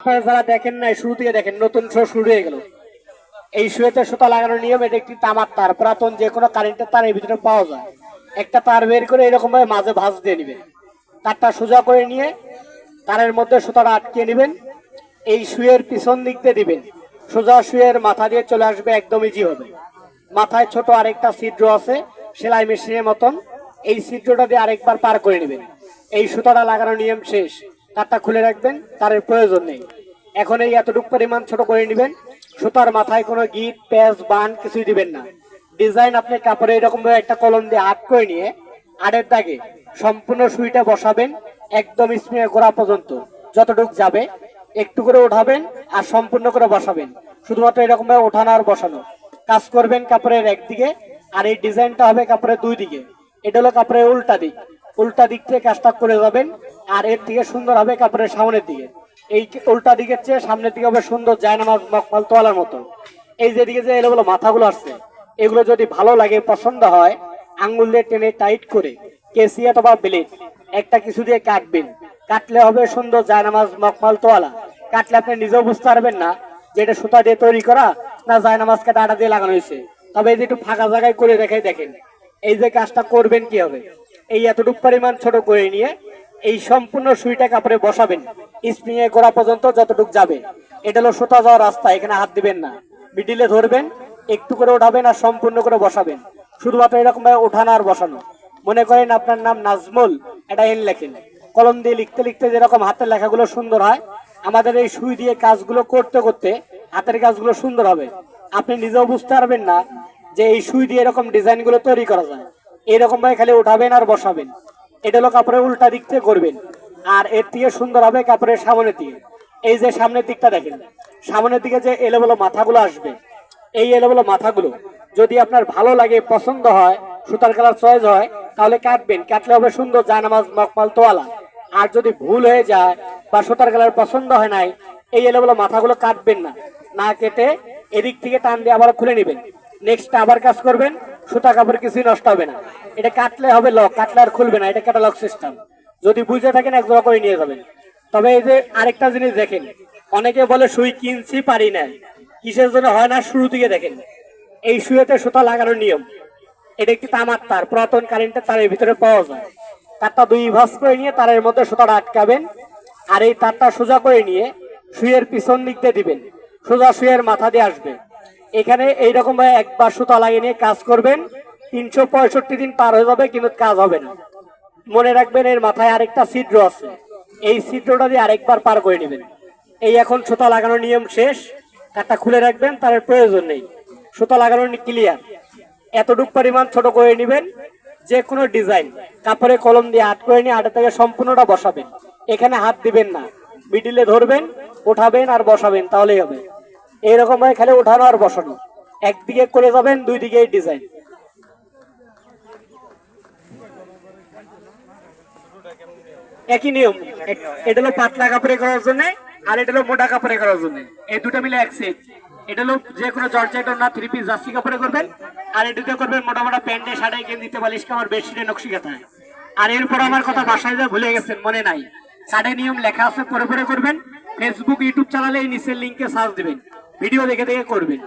আপনারা যারা দেখেন নাই, শুরু থেকে দেখেন, নতুন শো শুরু হয়ে গেল। এই শুয়েতে সুতা লাগানোর নিয়ম, এটা একটি তামার তার, পুরাতন যে কোনো কারেন্টের তার ভিতরে পাওয়া যায়। একটা তার বের করে এরকম ভাবে মাঝে ভাঁজ দিয়ে নেবেন। তারটা সোজা করে নিয়ে তারের মধ্যে সুতাটা আটকে নেবেন। এই শুয়ের পিছন দিক দিয়ে দিবেন। সোজা শুয়ের মাথা দিয়ে চলে আসবে, একদম ইজি হবে। মাথায় ছোট আরেকটা ছিদ্র আছে, সেলাই মেশিনের মতন। এই ছিদ্রটা দিয়ে আরেকবার পার করে নেবেন। এই সুতাটা লাগানোর নিয়ম শেষ। তারটা খুলে রাখবেন, তারের প্রয়োজন নেই। এখন এই এতটুকু পরিমাণ ছোট করে নেবেন, সুতার মাথায় কোনো গিট, প্যাচ, বান কিছুই দিবেন না। ডিজাইন আপনি কাপড়ে এরকমভাবে একটা কলম দিয়ে আট করে নিয়ে আড়ের দাগে সম্পূর্ণ সুইটা বসাবেন, একদম স্প্রিং করা পর্যন্ত। যতটুক যাবে, একটু করে উঠাবেন আর সম্পূর্ণ করে বসাবেন। শুধুমাত্র এরকমভাবে ওঠানো আর বসানো। কাজ করবেন কাপড়ের একদিকে আর এই ডিজাইনটা হবে কাপড়ের দুই দিকে। এটা হলো কাপড়ের উল্টা দিক। উল্টা দিক থেকে কাজটা করে যাবেন আর এর দিকে সুন্দর হবে কাপড়ের সামনের দিকে। এই উল্টা দিকের চেয়ে সামনের দিকে হবে সুন্দর জায়নামাজ মকমাল তোয়ালার মতো। এই যে দিকে যে এলোগুলো মাথাগুলো আসছে, এগুলো যদি ভালো লাগে, পছন্দ হয় আঙ্গুল দিয়ে টেনে টাইট করে কেসি অথবা ব্লেড, একটা কিছু দিয়ে কাটবেন। কাটলে হবে সুন্দর জায়নামাজ মকমাল তোয়ালা। কাটলে আপনি নিজেও বুঝতে পারবেন না যে এটা সুতা দিয়ে তৈরি করা না জায়নামাজ কাটা আটা দিয়ে লাগানো হয়েছে। তবে এই যে একটু ফাঁকা জায়গায় করে রেখে দেখেন। এই যে কাজটা করবেন কি হবে এই এতটুকু পরিমাণ ছোট করে নিয়ে এই সম্পূর্ণ সুইটা কাপড়ে বসাবেন। স্প্রিং এ গোড়া পর্যন্ত যতটুকু যাবে। এটা হলো সুতা যাওয়ার রাস্তা, এখানে হাত দিবেন না। মিডিলে ধরবেন, একটু করে উঠাবেন আর সম্পূর্ণ করে বসাবেন। শুধুমাত্র এরকম ভাবে উঠানো আর বসানো। মনে করেন আপনার নাম নাজমুল, এটা এন লেখেন। কলম দিয়ে লিখতে লিখতে যেরকম হাতের লেখাগুলো সুন্দর হয়, আমাদের এই সুই দিয়ে কাজগুলো করতে করতে হাতের কাজগুলো সুন্দর হবে। আপনি নিজেও বুঝতে পারবেন না যে এই সুই দিয়ে এরকম ডিজাইনগুলো তৈরি করা যায়। এরকম ভাবে খালি উঠাবেন আর বসাবেন। এটা হলো কাপড়ের উল্টা দিক থেকে করবেন আর এর থেকে সুন্দর হবে কাপড়ের সামনের দিকে। এই যে সামনের দিকটা দেখেন, সামনের দিকে যে এলোমেলো মাথাগুলো আসবে, এই এলোমেলো মাথাগুলো যদি আপনার ভালো লাগে, পছন্দ হয়, সুতার কালার চয়েস হয়, তাহলে কাটবেন। কাটলে হবে সুন্দর জায়নামাজ মকমাল তোয়ালা। আর যদি ভুল হয়ে যায় বা সুতার কালার পছন্দ হয় নাই, এই এলোমেলো মাথাগুলো কাটবেন না। না কেটে এদিক থেকে টান দিয়ে আবার খুলে নেবেন। নেক্সট আবার কাজ করবেন সুতা কাপড় কিছুই নষ্ট হবে না। এটা কাটলে হবে লক কাটলে আর খুলবে না, এটা কাটা লক সিস্টেম যদি বুঝে থাকেন, এক জোড়া করে নিয়ে যাবেন। তবে এই যে আরেকটা জিনিস দেখেন, অনেকে বলে সুই কিনছি, পারি না। কিসের জন্য হয় না? শুরু থেকে দেখেন। এই সুয়েতে সুতা লাগানোর নিয়ম। এটা একটি তামার তার, পুরাতন কারেন্টের তারের ভিতরে পাওয়া যায়। তারটা দুই ভাঁজ করে নিয়ে তারের মধ্যে সুতাটা আটকাবেন আর এই তারটা সোজা করে নিয়ে শুয়ের পিছন দিক দিয়ে দিবেন। সোজা শুয়ের মাথা দিয়ে আসবে। এখানে এইরকম ভাবে একবার সুতা লাগিয়ে নিয়ে কাজ করবেন। তিনশো পঁয়ষট্টি দিন পার হয়ে যাবে, কিন্তু কাজ হবে না। মনে রাখবেন এর মাথায় আরেকটা ছিদ্র আছে। এই ছিদ্রটা দিয়ে আরেকবার পার করে নেবেন। এই এখন সুতা লাগানোর নিয়ম শেষ। কাঠটা খুলে রাখবেন, তার প্রয়োজন নেই। সুতা লাগানোর ক্লিয়ার এতটুক পরিমাণ ছোট করে নেবেন যে কোনো ডিজাইন কাপড়ে কলম দিয়ে আট করে নিয়ে আটে থেকে সম্পূর্ণটা বসাবেন। এখানে হাত দিবেন না। মিডিলে ধরবেন, ওঠাবেন আর বসাবেন, তাহলেই হবে। এইরকম ভাবে খালি ওঠানো আর বসানো। একদিকে করে যাবেন, দুই দিকে ডিজাইন একই নিয়ম। এটা হলো পাতলা কাপড়ে করার জন্য, আর এটা হলো মোটা কাপড়ে করার জন্য। এই দুটো মিলে এক সেট এটা হলো যে কোনো জর্জেট না থ্রি পিস জার্সি কাপড়ে করবেন, আর এটাতে করবেন মোটা মোটা প্যান্টে শাড়ি গেঞ্জিতে বালিশ আমার বেডশিটে নকশি কাঁথায় আর এরপর আমার কথা বাসায় যা ভুলে গেছেন, মনে নাই। সাড়ে নিয়ম লেখা আছে পরে পরে করবেন। ফেসবুক ইউটিউব চালালে এই নিচের লিঙ্কে সার্চ দিবেন। ভিডিও দেখে দেখে করবেন